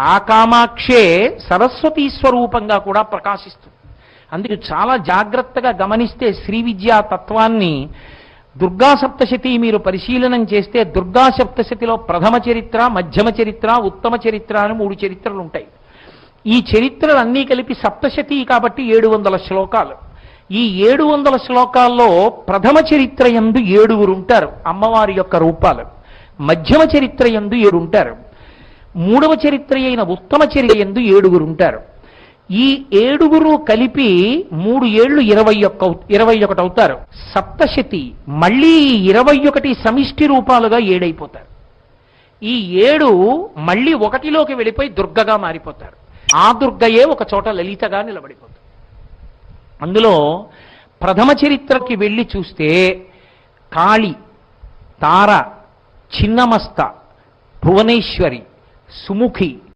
ఆ కామాక్షే సరస్వతీ స్వరూపంగా కూడా ప్రకాశిస్తుంది. అందుకు చాలా జాగ్రత్తగా గమనిస్తే శ్రీ విద్యా తత్వాన్ని దుర్గా సప్తశతి మీరు పరిశీలనం చేస్తే దుర్గా సప్తశతిలో ప్రథమ చరిత్ర మధ్యమ చరిత్ర ఉత్తమ చరిత్ర అని మూడు చరిత్రలు ఉంటాయి. ఈ చరిత్రలన్నీ కలిపి సప్తశతి కాబట్టి ఏడు వందల శ్లోకాలు. ఈ ఏడు వందల శ్లోకాల్లో ప్రథమ చరిత్ర ఎందు ఏడుగురు ఉంటారు అమ్మవారి యొక్క రూపాలు. మధ్యమ చరిత్ర ఎందు ఏడు ఉంటారు మూడవ చరిత్ర అయిన ఉత్తమ చరిత్ర ఎందు ఏడుగురు ఉంటారు. ఈ ఏడుగురు కలిపి మూడు ఏళ్ళు ఇరవై ఒక్క ఇరవై ఒకటి అవుతారు. సప్తశతి మళ్ళీ ఇరవై ఒకటి సమిష్టి రూపాలుగా ఏడైపోతారు. ఈ ఏడు మళ్ళీ ఒకటిలోకి వెళ్ళిపోయి దుర్గగా మారిపోతారు. ఆ దుర్గయే ఒక చోట లలితగా నిలబడిపోతుంది. అందులో ప్రథమ చరిత్రకి వెళ్ళి చూస్తే కాళి తార చిన్నమస్త భువనేశ్వరి सुमुखी।